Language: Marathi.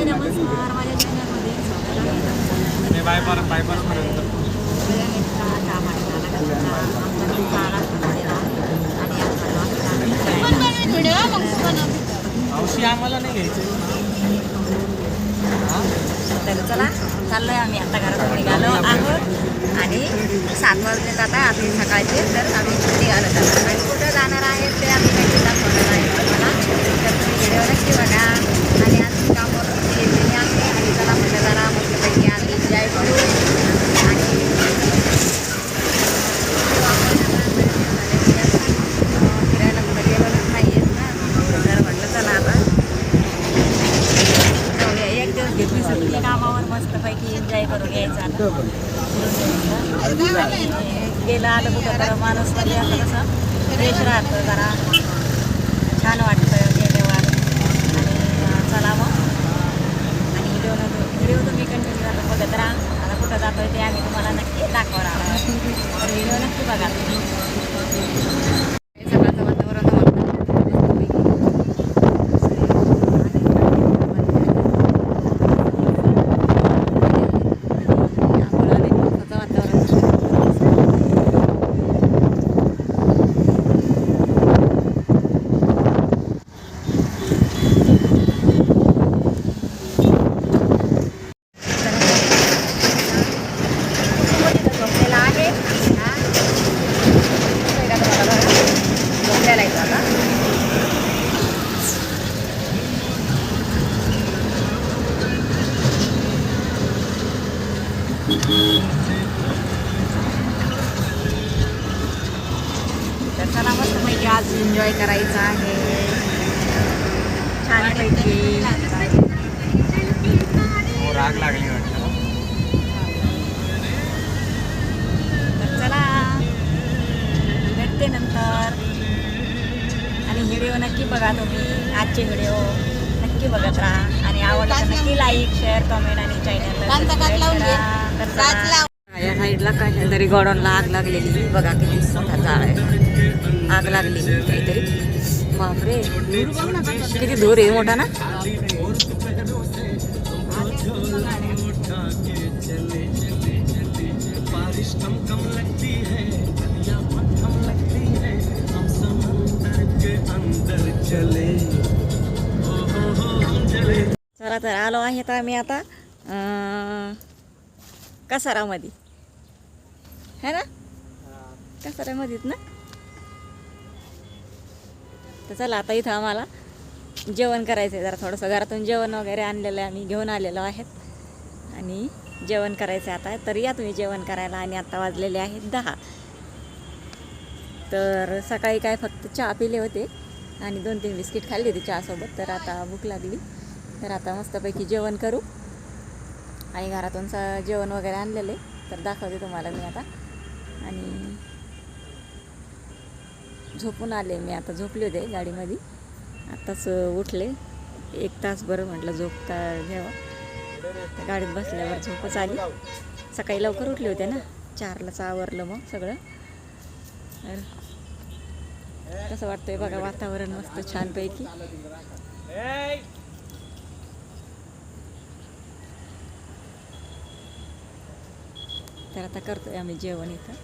हाय नमस्कार. माझ्या चॅनलमध्ये आहे. बायपास बायपासपर्यंत आणि औषधी आम्हाला नाही घ्यायचे. तर चला चाललोय आम्ही. आता घरातून निघालो आहोत. आणि सात वाजले आता आम्ही सकाळचे. तर आम्ही निघालो आहोत आणि कुठं जाणार आहे ते आम्ही काही दाखवणार आहे. तर तुम्ही व्हिडिओ नक्की बघा आणि आज कामावर गेलेली आहे आणि चला म्हटलं जरा मस्तपैकी आम्ही एन्जॉय करू आणि फिरायला कुठं गेलेलोच नाही आहेत ना तर म्हटलं चला आता जाऊया एक दिवस घेतली सुट्टी कामावर मस्तपैकी एन्जॉय करून यायचं आता. गेलं आलं कुठं तर माणूस म्हणजे असं कसं फ्रेश राहतं जरा. छान वाटतं गेल्यावर. आणि अं, चला मग. आणि व्हिडिओ व्हिडिओ तुम्ही कंटिन्यू आता बघत राहा. आता कुठं जातोय ते आम्ही तुम्हाला नक्की दाखवणार तर व्हिडिओ नक्की बघा. तुम्ही सकाळचं वातावरण झोपलेला आहे हा. झोपलेला आहे तो आता तर चला मस्त पैकी आज एन्जॉय करायचा आहे. छान पैकी. हो राग लागली वाटतं. तर चला. भेटते नंतर. आणि व्हिडिओ नक्की बघा तुम्ही. आजचे व्हिडिओ नक्की बघत राहा. आणि आवडला तर नक्की लाईक शेअर कमेंट आणि काय तरी गॉडॉनला आग लागलेली. बघा किती मोठा जाळ आहे. आग लागली काहीतरी. बापरे. किती धूर आहे मोठा ना? चला तर आलो आहे आम्ही आता. कसारामध्ये? है ना? कसारामध्येच ना? तर चला आता इथं आम्हाला जेवण करायचं आहे जरा थोडंसं घरातून जेवण वगैरे आणलेलं आहे. आम्ही घेऊन आलेलो आहेत. आणि जेवण करायचं आहे आता. तर या तुम्ही जेवण करायला. आणि आता वाजलेले आहेत दहा. तर सकाळी काय फक्त चहा पिले होते. आणि दोन तीन बिस्किट खाल्ली होती चहासोबत. तर आता भूक लागली. तर आता मस्तपैकी जेवण करू. आणि घरातून स जेवण वगैरे आणलेले. तर दाखवते तुम्हाला मी आता. आणि झोपून आले मी. आता झोपले होते गाडीमध्ये. आत्ताच उठले. एक तास बरं म्हटलं झोपता घ्यावं. घ्यावा गाडीत बसल्यावर झोपच आली. सकाळी लवकर उठले होते ना. चारलाच आवरलं मग सगळं. तर कसं वाटतंय बघा वातावरण मस्त छानपैकी. तर आता करतो आहे आम्ही जेवण इथं.